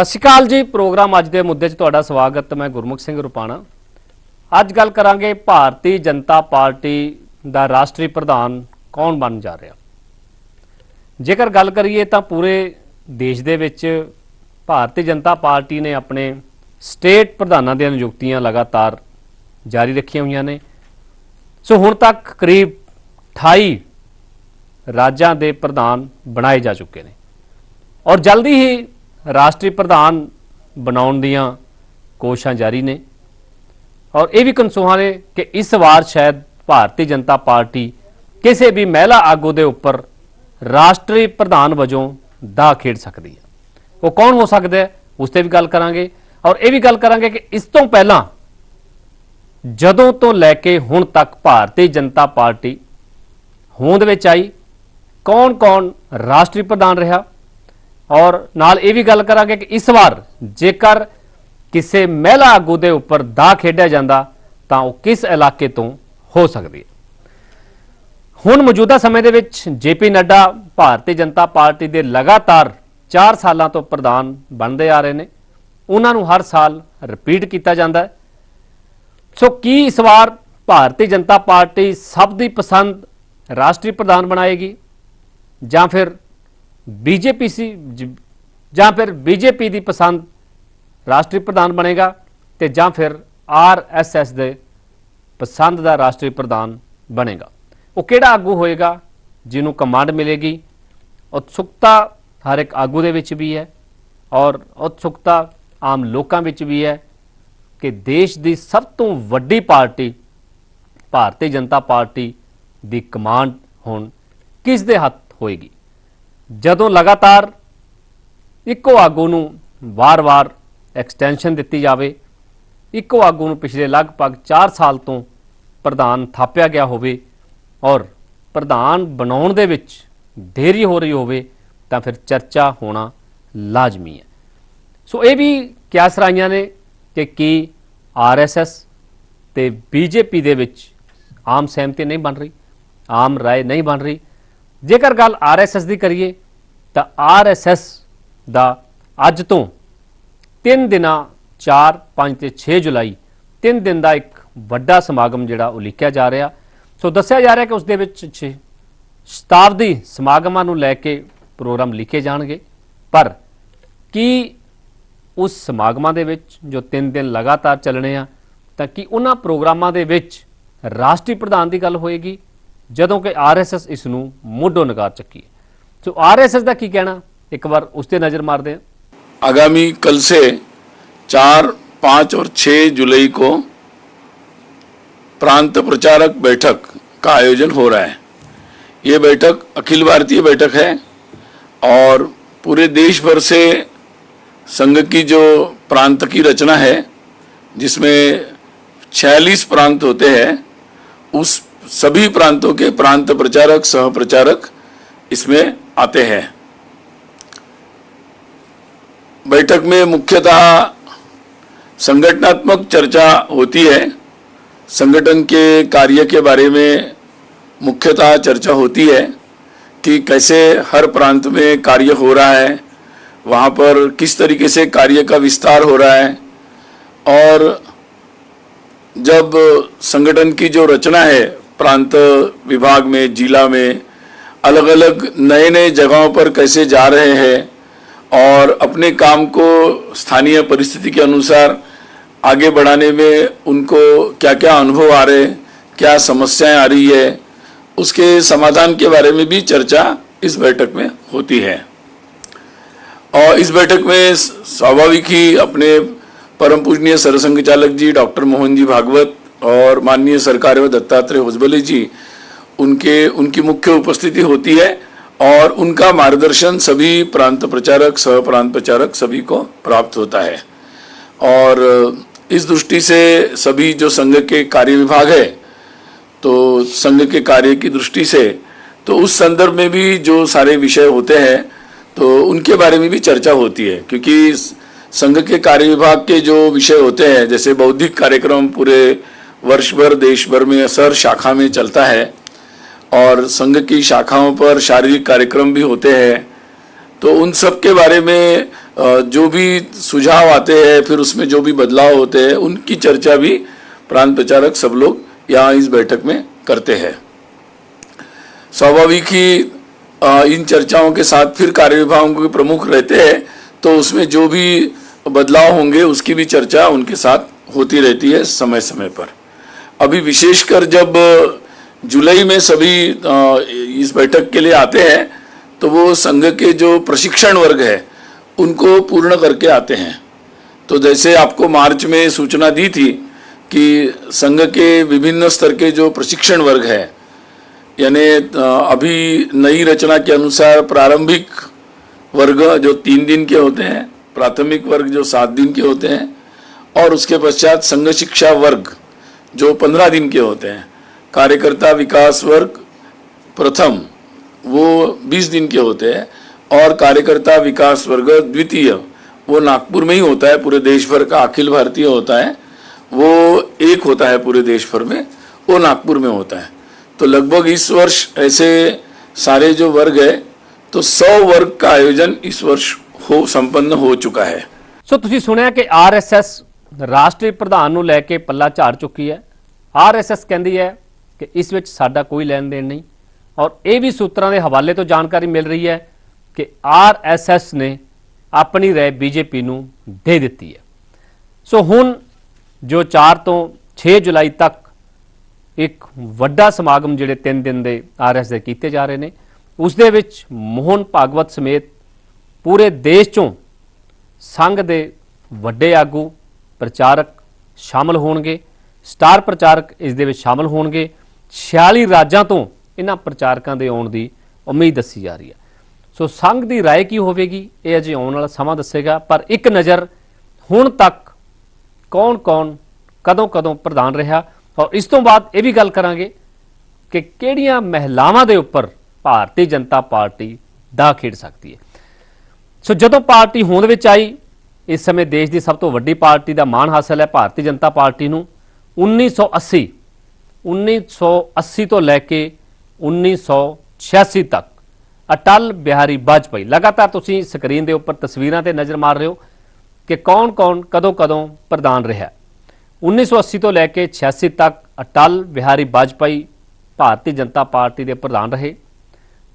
ਸਤਿ ਸ਼੍ਰੀ ਅਕਾਲ ਜੀ, ਪ੍ਰੋਗਰਾਮ ਅੱਜ ਦੇ ਮੁੱਦੇ 'ਚ ਤੁਹਾਡਾ ਸਵਾਗਤ, ਮੈਂ ਗੁਰਮੁਖ ਸਿੰਘ ਰੁਪਾਣਾ। ਅੱਜ ਗੱਲ ਕਰਾਂਗੇ ਭਾਰਤੀ ਜਨਤਾ ਪਾਰਟੀ ਦਾ ਰਾਸ਼ਟਰੀ ਪ੍ਰਧਾਨ ਕੌਣ ਬਣ ਜਾ ਰਿਹਾ। ਜੇਕਰ ਗੱਲ ਕਰੀਏ ਤਾਂ ਪੂਰੇ ਦੇਸ਼ ਦੇ ਵਿੱਚ ਭਾਰਤੀ ਜਨਤਾ ਪਾਰਟੀ ਨੇ ਆਪਣੇ ਸਟੇਟ ਪ੍ਰਧਾਨਾਂ ਦੀਆਂ ਨਿਯੁਕਤੀਆਂ ਲਗਾਤਾਰ ਜਾਰੀ ਰੱਖੀਆਂ ਹੋਈਆਂ ਨੇ। ਸੋ ਹੁਣ ਤੱਕ ਕਰੀਬ 28 ਰਾਜਾਂ ਦੇ ਪ੍ਰਧਾਨ ਬਣਾਏ ਜਾ ਚੁੱਕੇ ਨੇ। ਔਰ ਜਲਦੀ ਹੀ ਰਾਸ਼ਟਰੀ ਪ੍ਰਧਾਨ ਬਣਾਉਣ ਦੀਆਂ ਕੋਸ਼ਿਸ਼ਾਂ ਜਾਰੀ ਨੇ। ਔਰ ਇਹ ਵੀ ਕਨਸੂਹਾਂ ਨੇ ਕਿ ਇਸ ਵਾਰ ਸ਼ਾਇਦ ਭਾਰਤੀ ਜਨਤਾ ਪਾਰਟੀ ਕਿਸੇ ਵੀ ਮਹਿਲਾ ਆਗੂ ਦੇ ਉੱਪਰ ਰਾਸ਼ਟਰੀ ਪ੍ਰਧਾਨ ਵਜੋਂ ਦਾ ਖੇਡ ਸਕਦੀ ਹੈ। ਉਹ ਕੌਣ ਹੋ ਸਕਦਾ ਹੈ, ਉਸ ਤੇ ਵੀ ਗੱਲ ਕਰਾਂਗੇ। ਔਰ ਇਹ ਵੀ ਗੱਲ ਕਰਾਂਗੇ ਕਿ ਇਸ ਤੋਂ ਪਹਿਲਾਂ ਜਦੋਂ ਤੋਂ ਲੈ ਕੇ ਹੁਣ ਤੱਕ ਭਾਰਤੀ ਜਨਤਾ ਪਾਰਟੀ ਹੋਂਦ ਵਿੱਚ ਆਈ, ਕੌਣ-ਕੌਣ ਰਾਸ਼ਟਰੀ ਪ੍ਰਧਾਨ ਰਿਹਾ ਔਰ ਨਾਲ ਇਹ ਵੀ ਗੱਲ ਕਰਾਂਗੇ ਕਿ ਇਸ ਵਾਰ ਜੇਕਰ ਕਿਸੇ ਮਹਿਲਾ ਆਗੂ ਦੇ ਉੱਪਰ ਦਾ ਖੇਡਿਆ ਜਾਂਦਾ, ਤਾਂ ਉਹ ਕਿਸ ਇਲਾਕੇ ਤੋਂ ਹੋ ਸਕਦੀ ਹੈ? ਹੁਣ ਮੌਜੂਦਾ ਸਮੇਂ ਦੇ ਵਿੱਚ J P Nadda Bharatiya Janata party ਦੇ ਲਗਾਤਾਰ 4 ਸਾਲਾਂ ਤੋਂ ਪ੍ਰਧਾਨ ਬਣਦੇ ਆ ਰਹੇ ਨੇ। ਉਹਨਾਂ ਨੂੰ ਹਰ ਸਾਲ ਰਿਪੀਟ ਕੀਤਾ ਜਾਂਦਾ ਹੈ। ਸੋ ਕੀ ਇਸ ਵਾਰ ਭਾਰਤੀ ਜਨਤਾ ਪਾਰਟੀ ਸਭ ਦੀ ਪਸੰਦ ਰਾਸ਼ਟਰੀ ਪ੍ਰਧਾਨ ਬਣਾਏਗੀ ਜਾਂ ਫਿਰ ਬੀਜੇਪੀ ਸੀ, ਜਾਂ ਫਿਰ ਬੀਜੇਪੀ ਦੀ ਪਸੰਦ ਰਾਸ਼ਟਰੀ ਪ੍ਰਧਾਨ ਬਣੇਗਾ ਤੇ ਜਾਂ ਫਿਰ ਆਰਐਸਐਸ ਦੇ ਪਸੰਦ ਦਾ ਰਾਸ਼ਟਰੀ ਪ੍ਰਧਾਨ ਬਣੇਗਾ। ਉਹ ਕਿਹੜਾ ਆਗੂ ਹੋਏਗਾ? ਜਿਹਨੂੰ ਕਮਾਂਡ ਮਿਲੇਗੀ। ਉਤਸੁਕਤਾ ਹਰ ਇੱਕ ਆਗੂ ਦੇ ਵਿੱਚ ਵੀ ਹੈ ਔਰ ਉਤਸੁਕਤਾ ਆਮ ਲੋਕਾਂ ਵਿੱਚ ਵੀ ਹੈ ਕਿ ਦੇਸ਼ ਦੀ ਸਭ ਤੋਂ ਵੱਡੀ ਪਾਰਟੀ, ਭਾਰਤੀ ਜਨਤਾ ਪਾਰਟੀ ਦੀ ਕਮਾਂਡ ਹੁਣ ਕਿਸ ਦੇ ਹੱਥ ਹੋਏਗੀ? ਜਦੋਂ ਲਗਾਤਾਰ ਇੱਕੋ ਆਗੂ ਨੂੰ ਵਾਰ-ਵਾਰ ਐਕਸਟੈਂਸ਼ਨ ਦਿੱਤੀ ਜਾਵੇ, ਇੱਕੋ ਆਗੂ ਨੂੰ ਪਿਛਲੇ ਲਗਭਗ 4 ਸਾਲ ਤੋਂ ਪ੍ਰਧਾਨ ਥਾਪਿਆ ਗਿਆ ਹੋਵੇ ਔਰ ਪ੍ਰਧਾਨ ਬਣਾਉਣ ਦੇ ਵਿੱਚ ਦੇਰੀ ਹੋ ਰਹੀ ਹੋਵੇ, ਤਾਂ ਫਿਰ ਚਰਚਾ ਹੋਣਾ ਲਾਜ਼ਮੀ ਹੈ। ਸੋ ਇਹ ਵੀ ਕਿਆਸ ਰਾਈਆਂ ਨੇ ਕਿ ਕੀ ਆਰਐਸਐਸ ਤੇ ਬੀਜੇਪੀ ਦੇ ਵਿੱਚ ਆਮ ਸਹਿਮਤੀ ਨਹੀਂ ਬਣ ਰਹੀ, ਆਮ ਰਾਏ ਨਹੀਂ ਬਣ ਰਹੀ। ਜੇਕਰ ਗੱਲ ਆਰਐਸਐਸ ਦੀ ਕਰੀਏ ਤਾਂ ਆਰਐਸਐਸ ਦਾ ਅੱਜ ਤੋਂ 3 ਦਿਨਾਂ 4 5 ਤੇ 6 ਜੁਲਾਈ 3 ਦਿਨ ਦਾ ਇੱਕ ਵੱਡਾ ਸਮਾਗਮ ਜਿਹੜਾ ਉਲੀਕਿਆ ਜਾ ਰਿਹਾ। ਸੋ ਦੱਸਿਆ ਜਾ ਰਿਹਾ ਕਿ ਉਸ ਦੇ ਵਿੱਚ ਛੇ- ਸ਼ਤਾਬਦੀ ਸਮਾਗਮਾਂ ਨੂੰ ਲੈ ਕੇ ਪ੍ਰੋਗਰਾਮ ਲਿਖੇ ਜਾਣਗੇ। ਪਰ ਕੀ ਉਸ ਸਮਾਗਮਾਂ ਦੇ ਵਿੱਚ ਜੋ 3 ਦਿਨ ਲਗਾਤਾਰ ਚੱਲਣੇ ਆ, ਤਾਂ ਕੀ ਉਹਨਾਂ ਪ੍ਰੋਗਰਾਮਾਂ ਦੇ ਵਿੱਚ ਰਾਸ਼ਟਰੀ ਪ੍ਰਧਾਨ ਦੀ ਗੱਲ ਹੋਏਗੀ, ਜਦੋਂ ਕਿ ਆਰਐਸਐਸ ਇਸ ਨੂੰ ਮੋਢੋਂ ਨਕਾਰ ਚੱਕੀ सो एस का की कहना? एक बार उस पर नज़र मार दें आगामी कल से चार, पाँच और छः जुलाई को प्रांत प्रचारक बैठक का आयोजन हो रहा है। ये बैठक अखिल भारतीय बैठक है और पूरे देश भर से संघ की जो प्रांत की रचना है, जिसमें 46 प्रांत होते हैं, उस सभी प्रांतों के प्रांत प्रचारक, सह प्रचारक इसमें आते हैं। बैठक में मुख्यतः संगठनात्मक चर्चा होती है। संगठन के कार्य के बारे में मुख्यतः चर्चा होती है कि कैसे हर प्रांत में कार्य हो रहा है, वहाँ पर किस तरीके से कार्य का विस्तार हो रहा है और जब संगठन की जो रचना है प्रांत विभाग में, जिला में अलग अलग नए नए जगहों पर कैसे जा रहे हैं और अपने काम को स्थानीय परिस्थिति के अनुसार आगे बढ़ाने में उनको क्या क्या अनुभव आ रहे क्या समस्याएँ आ रही है, उसके समाधान के बारे में भी चर्चा इस बैठक में होती है। और इस बैठक में स्वाभाविक ही अपने परम पूजनीय सरसंघ चालक जी डॉक्टर मोहन जी भागवत और माननीय सरकार व दत्तात्रेय होजबले जी उनके, उनकी मुख्य उपस्थिति होती है और उनका मार्गदर्शन सभी प्रांत प्रचारक, सह प्रांत प्रचारक सभी को प्राप्त होता है। और इस दृष्टि से सभी जो संघ के कार्य विभाग है तो संघ के कार्य की दृष्टि से तो उस संदर्भ में भी जो सारे विषय होते हैं तो उनके बारे में भी चर्चा होती है। क्योंकि संघ के कार्य विभाग के जो विषय होते हैं, जैसे बौद्धिक कार्यक्रम पूरे वर्ष भर, देश भर में सर शाखा में चलता है और संघ की शाखाओं पर शारीरिक कार्यक्रम भी होते हैं। तो उन सब के बारे में जो भी सुझाव आते हैं, फिर उसमें जो भी बदलाव होते हैं, उनकी चर्चा भी प्रांत प्रचारक सब लोग यहाँ इस बैठक में करते हैं। स्वाभाविक ही इन चर्चाओं के साथ फिर कार्य विभागों के प्रमुख रहते हैं तो उसमें जो भी बदलाव होंगे, उसकी भी चर्चा उनके साथ होती रहती है समय समय पर। अभी विशेषकर जब जुलाई में सभी इस बैठक के लिए आते हैं तो वो संघ के जो प्रशिक्षण वर्ग है, उनको पूर्ण करके आते हैं। तो जैसे आपको मार्च में सूचना दी थी कि संघ के विभिन्न स्तर के जो प्रशिक्षण वर्ग है, यानी अभी नई रचना के अनुसार प्रारंभिक वर्ग जो तीन दिन के होते हैं, प्राथमिक वर्ग जो सात दिन के होते हैं, और उसके पश्चात संघ शिक्षा वर्ग जो पंद्रह दिन के होते हैं। कार्यकर्ता विकास वर्ग प्रथम वो बीस दिन के होते हैं और कार्यकर्ता विकास वर्ग द्वितीय वो नागपुर में ही होता है पूरे देश भर का अखिल भारतीय होता है वो एक होता है पूरे देश भर में वो नागपुर में होता है तो लगभग इस वर्ष ऐसे सारे जो वर्ग है तो सौ वर्ग का आयोजन इस वर्ष हो संपन्न हो चुका है ਸੋ ਤੁਸੀਂ ਸੁਣਿਆ ਕਿ ਆਰਐਸਐਸ ਰਾਸ਼ਟਰੀ ਪ੍ਰਧਾਨ ਨੂੰ ਲੈ ਕੇ ਪੱਲਾ ਝਾੜ ਚੁੱਕੀ ਹੈ ਆਰਐਸਐਸ ਕਹਿੰਦੀ ਹੈ ਕਿ ਇਸ ਵਿੱਚ ਸਾਡਾ ਕੋਈ ਲੈਣ ਦੇਣ ਨਹੀਂ। ਔਰ ਇਹ ਵੀ ਸੂਤਰਾਂ ਦੇ ਹਵਾਲੇ ਤੋਂ ਜਾਣਕਾਰੀ ਮਿਲ ਰਹੀ ਹੈ ਕਿ ਆਰਐਸਐਸ ਨੇ ਆਪਣੀ ਰਾਏ ਬੀਜੇਪੀ ਨੂੰ ਦੇ ਦਿੱਤੀ ਹੈ। ਸੋ ਹੁਣ ਜੋ 4 ਤੋਂ 6 ਜੁਲਾਈ ਤੱਕ ਇੱਕ ਵੱਡਾ ਸਮਾਗਮ ਜਿਹੜੇ 3 ਦਿਨ ਦੇ ਆਰਐਸ ਦੇ ਕੀਤੇ ਜਾ ਰਹੇ ਨੇ, ਉਸ ਦੇ ਵਿੱਚ ਮੋਹਨ ਭਾਗਵਤ ਸਮੇਤ ਪੂਰੇ ਦੇਸ਼ ਚੋਂ ਸੰਘ ਦੇ ਵੱਡੇ ਆਗੂ, ਪ੍ਰਚਾਰਕ ਸ਼ਾਮਲ ਹੋਣਗੇ, ਸਟਾਰ ਪ੍ਰਚਾਰਕ ਇਸ ਦੇ ਵਿੱਚ ਸ਼ਾਮਲ ਹੋਣਗੇ। 46 ਰਾਜਾਂ ਤੋਂ ਇਹਨਾਂ ਪ੍ਰਚਾਰਕਾਂ ਦੇ ਆਉਣ ਦੀ ਉਮੀਦ ਦੱਸੀ ਜਾ ਰਹੀ ਹੈ ਸੋ ਸੰਘ ਦੀ رائے ਕੀ ਹੋਵੇਗੀ ਇਹ ਅਜੇ ਆਉਣ ਵਾਲਾ ਸਮਾਂ ਦੱਸੇਗਾ ਪਰ ਇੱਕ ਨਜ਼ਰ ਹੁਣ ਤੱਕ ਕੌਣ-ਕੌਣ ਕਦੋਂ-ਕਦੋਂ ਪ੍ਰਧਾਨ ਰਿਹਾ ਔਰ ਇਸ ਤੋਂ ਬਾਅਦ ਇਹ ਵੀ ਗੱਲ ਕਰਾਂਗੇ ਕਿ ਕਿਹੜੀਆਂ ਮਹਿਲਾਵਾਂ ਦੇ ਉੱਪਰ ਭਾਰਤੀ ਜਨਤਾ ਪਾਰਟੀ ਦਾ ਖੇਡ ਸਕਦੀ ਹੈ ਸੋ ਜਦੋਂ ਪਾਰਟੀ ਹੋਂਦ ਵਿੱਚ ਆਈ ਇਸ ਸਮੇਂ ਦੇਸ਼ ਦੀ ਸਭ ਤੋਂ ਵੱਡੀ ਪਾਰਟੀ ਦਾ ਮਾਣ ਹਾਸਲ ਹੈ ਭਾਰਤੀ ਜਨਤਾ ਪਾਰਟੀ ਨੂੰ 1980 1980 ਤੋਂ ਲੈ ਕੇ 1986 ਤੱਕ। ਅਟਲ ਬਿਹਾਰੀ ਵਾਜਪਾਈ ਲਗਾਤਾਰ ਤੁਸੀਂ ਸਕਰੀਨ ਦੇ ਉੱਪਰ ਤਸਵੀਰਾਂ ਤੇ ਨਜ਼ਰ ਮਾਰ ਰਹੇ ਹੋ ਕਿ ਕੌਣ-ਕੌਣ, ਕਦੋਂ-ਕਦੋਂ ਪ੍ਰਧਾਨ ਰਿਹਾ 1980 ਤੋਂ ਲੈ ਕੇ 86 ਤੱਕ ਅਟਲ ਬਿਹਾਰੀ ਵਾਜਪਾਈ ਭਾਰਤੀ ਜਨਤਾ ਪਾਰਟੀ ਦੇ ਪ੍ਰਧਾਨ ਰਹੇ।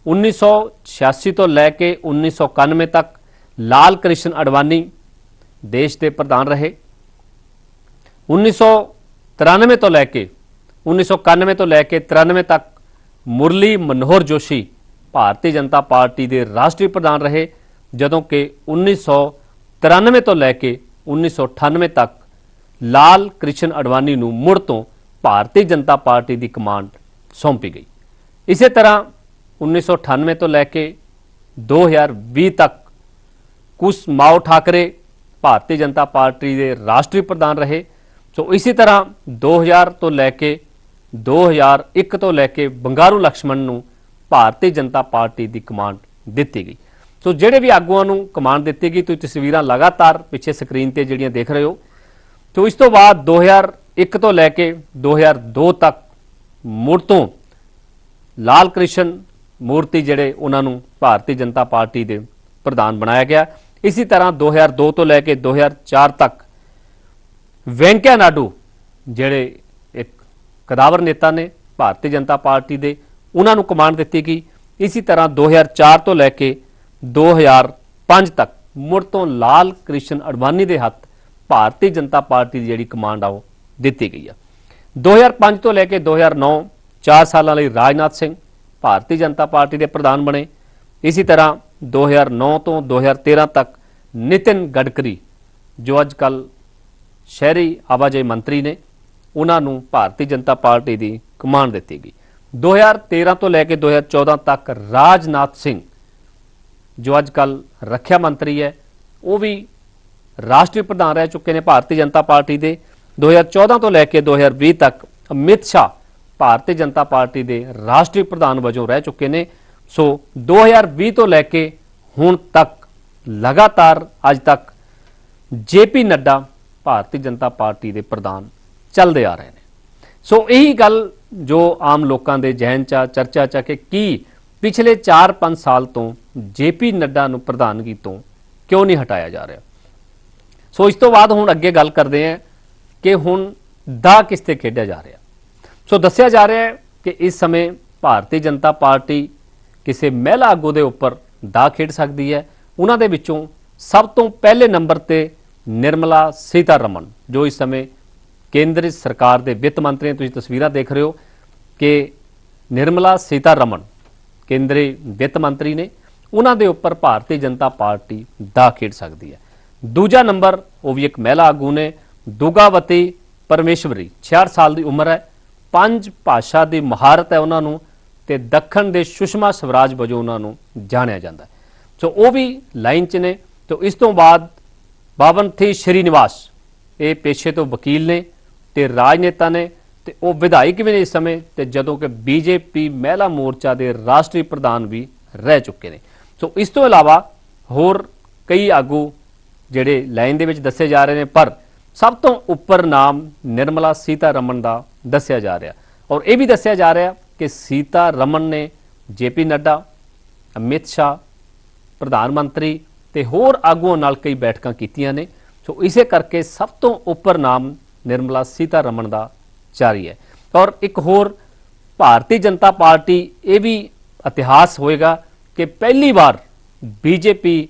1986 ਤੋਂ ਲੈ ਕੇ 1991 ਤੱਕ ਲਾਲ ਕ੍ਰਿਸ਼ਨ ਅਡਵਾਨੀ ਦੇਸ਼ ਦੇ ਪ੍ਰਧਾਨ ਰਹੇ। 1993 ਤੋਂ ਲੈ ਕੇ 1991 ਤੋਂ ਲੈ ਕੇ 93 ਤੱਕ ਮੁਰਲੀ ਮਨੋਹਰ ਜੋਸ਼ੀ ਭਾਰਤੀ ਜਨਤਾ ਪਾਰਟੀ ਦੇ ਰਾਸ਼ਟਰੀ ਪ੍ਰਧਾਨ ਰਹੇ, ਜਦੋਂ ਕਿ 1993 ਤੋਂ ਲੈ ਕੇ 1998 ਤੱਕ ਲਾਲ ਕ੍ਰਿਸ਼ਨ ਅਡਵਾਨੀ ਨੂੰ ਮੁੜ ਤੋਂ ਭਾਰਤੀ ਜਨਤਾ ਪਾਰਟੀ ਦੀ ਕਮਾਂਡ ਸੌਂਪੀ ਗਈ। ਇਸੇ ਤਰ੍ਹਾਂ 1998 ਤੋਂ ਲੈ ਕੇ 2020 ਤੱਕ ਕੁਸ ਮਾਓ ਠਾਕਰੇ ਭਾਰਤੀ ਜਨਤਾ ਪਾਰਟੀ ਦੇ ਰਾਸ਼ਟਰੀ ਪ੍ਰਧਾਨ ਰਹੇ। ਸੋ ਇਸੇ ਤਰ੍ਹਾਂ 2000 ਤੋਂ ਲੈ ਕੇ 2001 ਤੋਂ ਲੈ ਕੇ ਬੰਗਾਰੂ ਲక్ష్ਮਣ ਨੂੰ ਭਾਰਤੀ ਜਨਤਾ ਪਾਰਟੀ ਦੀ ਕਮਾਂਡ ਦਿੱਤੀ ਗਈ। ਸੋ ਜਿਹੜੇ ਵੀ ਆਗੂਆਂ ਨੂੰ ਕਮਾਂਡ ਦਿੱਤੀ ਗਈ, ਤੁਸੀਂ ਤਸਵੀਰਾਂ ਲਗਾਤਾਰ ਪਿੱਛੇ ਸਕਰੀਨ ਤੇ ਜਿਹੜੀਆਂ ਦੇਖ ਰਹੇ ਹੋ। ਤੋ ਇਸ ਤੋਂ ਬਾਅਦ 2001 ਤੋਂ ਲੈ ਕੇ 2002 ਤੱਕ ਮੁੜ ਤੋਂ ਲਾਲ ਕ੍ਰਿਸ਼ਨ ਮੂਰਤੀ ਜਿਹੜੇ ਉਹਨਾਂ ਨੂੰ ਭਾਰਤੀ ਜਨਤਾ ਪਾਰਟੀ ਦੇ ਪ੍ਰਧਾਨ ਬਣਾਇਆ ਗਿਆ। ਇਸੇ ਤਰ੍ਹਾਂ 2002 ਤੋਂ ਲੈ ਕੇ 2004 ਤੱਕ ਵੈਂਕਈਆ ਨਾਇਡੂ ਜਿਹੜੇ ਕਦਾਵਰ ਨੇਤਾ ਨੇ ਭਾਰਤੀ ਜਨਤਾ ਪਾਰਟੀ ਦੇ ਉਹਨਾਂ ਨੂੰ ਕਮਾਂਡ ਦਿੱਤੀ ਗਈ। ਇਸੇ ਤਰ੍ਹਾਂ 2004 ਤੋਂ ਲੈ ਕੇ 2005 ਤੱਕ ਮੁੜ ਤੋਂ ਲਾਲ ਕ੍ਰਿਸ਼ਨ ਅਡਵਾਨੀ ਦੇ ਹੱਥ ਭਾਰਤੀ ਜਨਤਾ ਪਾਰਟੀ ਦੀ ਜਿਹੜੀ ਕਮਾਂਡ ਆ ਉਹ ਦਿੱਤੀ ਗਈ ਆ। 2005 ਤੋਂ ਲੈ ਕੇ 2009 4 ਸਾਲਾਂ ਲਈ ਰਾਜਨਾਥ ਸਿੰਘ ਭਾਰਤੀ ਜਨਤਾ ਪਾਰਟੀ ਦੇ ਪ੍ਰਧਾਨ ਬਣੇ। ਇਸੇ ਤਰ੍ਹਾਂ 2009 ਤੋਂ 2013 ਤੱਕ ਨਿਤਿਨ ਗਡਕਰੀ, ਜੋ ਅੱਜ ਕੱਲ ਸ਼ਹਿਰੀ ਆਵਾਜਾਈ ਮੰਤਰੀ ਨੇ ਉਹਨਾਂ ਨੂੰ ਭਾਰਤੀ ਜਨਤਾ ਪਾਰਟੀ ਦੀ ਕਮਾਂਡ ਦਿੱਤੀ ਗਈ। 2013 ਤੋਂ ਲੈ ਕੇ 2014 ਤੱਕ ਰਾਜਨਾਥ ਸਿੰਘ, ਜੋ ਅੱਜ ਕੱਲ ਰੱਖਿਆ ਮੰਤਰੀ ਹੈ, ਉਹ ਵੀ ਰਾਸ਼ਟਰੀ ਪ੍ਰਧਾਨ ਰਹਿ ਚੁੱਕੇ ਨੇ ਭਾਰਤੀ ਜਨਤਾ ਪਾਰਟੀ ਦੇ। 2014 ਤੋਂ ਲੈ ਕੇ 2020 ਤੱਕ ਅਮਿਤ ਸ਼ਾਹ ਭਾਰਤੀ ਜਨਤਾ ਪਾਰਟੀ ਦੇ ਰਾਸ਼ਟਰੀ ਪ੍ਰਧਾਨ ਵਜੋਂ ਰਹਿ ਚੁੱਕੇ ਨੇ। ਸੋ 2020 ਤੋਂ ਲੈ ਕੇ ਹੁਣ ਤੱਕ ਲਗਾਤਾਰ ਅੱਜ ਤੱਕ J P Nadda Bharatiya Janata party ਦੇ ਪ੍ਰਧਾਨ ਚੱਲਦੇ ਆ ਰਹੇ ਨੇ। ਸੋ ਇਹੀ ਗੱਲ ਜੋ ਆਮ ਲੋਕਾਂ ਦੇ ਜ਼ਿਹਨ 'ਚ ਆ, ਚਰਚਾ 'ਚ ਆ ਕਿ ਕੀ ਪਿਛਲੇ 4-5 ਸਾਲ ਤੋਂ ਜੇਪੀ ਨੱਡਾ ਨੂੰ ਪ੍ਰਧਾਨਗੀ ਤੋਂ ਕਿਉਂ ਨਹੀਂ ਹਟਾਇਆ ਜਾ ਰਿਹਾ? ਸੋ ਇਸ ਤੋਂ ਬਾਅਦ ਹੁਣ ਅੱਗੇ ਗੱਲ ਕਰਦੇ ਹਾਂ ਕਿ ਹੁਣ ਦਾ ਕਿਸ ਤੇ ਖੇਡਿਆ ਜਾ ਰਿਹਾ। ਸੋ ਦੱਸਿਆ ਜਾ ਰਿਹਾ ਹੈ ਕਿ ਇਸ ਸਮੇਂ ਭਾਰਤੀ ਜਨਤਾ ਪਾਰਟੀ ਕਿਸੇ ਮਹਿਲਾ ਆਗੂ ਦੇ ਉੱਪਰ ਦਾ ਖੇਡ ਸਕਦੀ ਹੈ। ਉਹਨਾਂ ਦੇ ਵਿੱਚੋਂ ਸਭ ਤੋਂ ਪਹਿਲੇ ਨੰਬਰ ਤੇ ਨਿਰਮਲਾ ਸੀਤਾਰਮਨ ਜੋ ਇਸ ਸਮੇਂ ਕੇਂਦਰ ਸਰਕਾਰ ਦੇ ਵਿੱਤ ਮੰਤਰੀ ਤੁਸੀਂ ਤਸਵੀਰਾਂ ਦੇਖ ਰਹੇ ਹੋ ਕਿ ਨਿਰਮਲਾ ਸੀਤਾਰਮਨ, ਕੇਂਦਰੀ ਵਿੱਤ ਮੰਤਰੀ ਨੇ ਉਹਨਾਂ ਦੇ ਉੱਪਰ ਭਾਰਤੀ ਜਨਤਾ ਪਾਰਟੀ ਦਾ ਖੇਡ ਸਕਦੀ ਹੈ। ਦੂਜਾ ਨੰਬਰ, ਉਹ ਵੀ ਇੱਕ ਮਹਿਲਾ ਆਗੂ ਨੇ, ਦੁਗਾਵਤੀ ਪਰਮੇਸ਼ਵਰੀ 66 ਸਾਲ ਦੀ ਉਮਰ ਹੈ, ਪੰਜ ਭਾਸ਼ਾ ਦੀ ਮਹਾਰਤ ਹੈ ਉਹਨਾਂ ਨੂੰ ਤੇ ਦੱਖਣ ਦੇ ਸੁਸ਼ਮਾ ਸਵਰਾਜ ਵਜੋਂ ਉਹਨਾਂ ਨੂੰ ਜਾਣਿਆ ਜਾਂਦਾ ਸੋ ਉਹ ਵੀ ਲਾਈਨ 'ਚ ਨੇ। ਤੇ ਇਸ ਤੋਂ ਬਾਅਦ ਬਾਵਨਥੀ ਸ਼੍ਰੀਨਿਵਾਸ, ਇਹ ਪੇਸ਼ੇ ਤੋਂ ਵਕੀਲ ਨੇ। ਤੇ ਰਾਜਨੇਤਾ ਨੇ ਤੇ ਉਹ ਵਿਧਾਇਕ ਵੀ ਨੇ ਇਸ ਸਮੇਂ ਤੇ ਜਦੋਂ ਕਿ ਬੀਜੇਪੀ ਮਹਿਲਾ ਮੋਰਚਾ ਦੇ ਰਾਸ਼ਟਰੀ ਪ੍ਰਧਾਨ ਵੀ ਰਹਿ ਚੁੱਕੇ ਨੇ। ਸੋ ਇਸ ਤੋਂ ਇਲਾਵਾ ਹੋਰ ਕਈ ਆਗੂ ਜਿਹੜੇ ਲਾਈਨ ਦੇ ਵਿੱਚ ਦੱਸੇ ਜਾ ਰਹੇ ਨੇ, ਪਰ ਸਭ ਤੋਂ ਉੱਪਰ ਨਾਮ ਨਿਰਮਲਾ ਸੀਤਾ ਰਮਨ ਦਾ ਦੱਸਿਆ ਜਾ ਰਿਹਾ। ਔਰ ਇਹ ਵੀ ਦੱਸਿਆ ਜਾ ਰਿਹਾ ਕਿ ਸੀਤਾ ਰਮਨ ਨੇ ਜੇਪੀ ਨੱਡਾ, ਅਮਿਤ ਸ਼ਾਹ, ਪ੍ਰਧਾਨ ਮੰਤਰੀ ਤੇ ਹੋਰ ਆਗੂਆਂ ਨਾਲ ਕਈ ਬੈਠਕਾਂ ਕੀਤੀਆਂ ਨੇ। ਸੋ ਇਸੇ ਕਰਕੇ ਸਭ ਤੋਂ ਉੱਪਰ ਨਾਮ ਨਿਰਮਲਾ ਸੀਤਾਰਮਨ ਦਾ ਜਾਰੀ ਹੈ। ਔਰ ਇੱਕ ਹੋਰ ਭਾਰਤੀ ਜਨਤਾ ਪਾਰਟੀ ਇਹ ਵੀ ਇਤਿਹਾਸ ਹੋਏਗਾ ਕਿ ਪਹਿਲੀ ਵਾਰ ਬੀਜੇਪੀ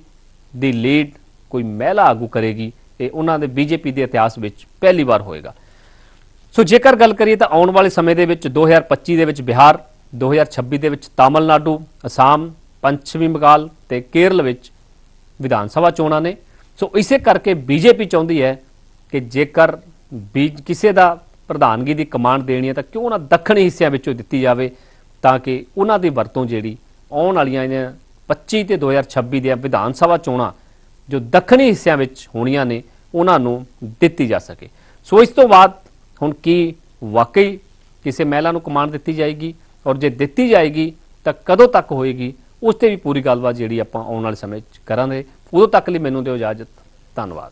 ਦੀ ਲੀਡ ਕੋਈ ਮਹਿਲਾ ਆਗੂ ਕਰੇਗੀ, ਇਹ ਉਹਨਾਂ ਦੇ ਬੀਜੇਪੀ ਦੇ ਇਤਿਹਾਸ ਵਿੱਚ ਪਹਿਲੀ ਵਾਰ ਹੋਏਗਾ। ਸੋ ਜੇਕਰ ਗੱਲ ਕਰੀਏ ਤਾਂ ਆਉਣ ਵਾਲੇ ਸਮੇਂ ਦੇ ਵਿੱਚ 2025 ਦੇ ਵਿੱਚ ਬਿਹਾਰ 2026 ਦੇ ਵਿੱਚ ਤਾਮਿਲਨਾਡੂ, ਅਸਾਮ ਪੰਛਮੀ ਬੰਗਾਲ ਤੇ ਕੇਰਲ ਵਿੱਚ ਵਿਧਾਨ ਸਭਾ ਚੋਣਾਂ ਨੇ। ਸੋ ਇਸੇ ਕਰਕੇ ਬੀਜੇਪੀ ਚਾਹੁੰਦੀ ਹੈ ਕਿ ਜੇਕਰ ਬੀ ਕਿਸੇ ਦਾ ਪ੍ਰਧਾਨਗੀ ਦੀ ਕਮਾਂਡ ਦੇਣੀ ਹੈ ਤਾਂ ਕਿਉਂ ਨਾ ਦੱਖਣੀ ਹਿੱਸਿਆਂ ਵਿੱਚੋਂ ਦਿੱਤੀ ਜਾਵੇ ਤਾਂ ਕਿ ਉਹਨਾਂ ਦੀ ਵਰਤੋਂ ਜਿਹੜੀ ਆਉਣ ਵਾਲੀਆਂ ਇਹਨਾਂ 25 ਤੇ 2026 ਦੀਆਂ ਵਿਧਾਨ ਸਭਾ ਚੋਣਾਂ ਜੋ ਦੱਖਣੀ ਹਿੱਸਿਆਂ ਵਿੱਚ ਹੋਣੀਆਂ ਨੇ, ਉਹਨਾਂ ਨੂੰ ਦਿੱਤੀ ਜਾ ਸਕੇ। ਸੋ ਇਸ ਤੋਂ ਬਾਅਦ ਹੁਣ ਕੀ ਵਾਕਈ ਕਿਸੇ ਮਹਿਲਾ ਨੂੰ ਕਮਾਂਡ ਦਿੱਤੀ ਜਾਏਗੀ ਔਰ ਜੇ ਦਿੱਤੀ ਜਾਏਗੀ ਤਾਂ ਕਦੋਂ ਤੱਕ ਹੋਏਗੀ, ਉਸ ਤੇ ਵੀ ਪੂਰੀ ਗੱਲਬਾਤ ਜਿਹੜੀ ਆਪਾਂ ਆਉਣ ਵਾਲੇ ਸਮੇਂ 'ਚ ਕਰਾਂਗੇ। ਉਦੋਂ ਤੱਕ ਲਈ ਮੈਨੂੰ ਦਿਓ ਇਜਾਜ਼ਤ। ਧੰਨਵਾਦ।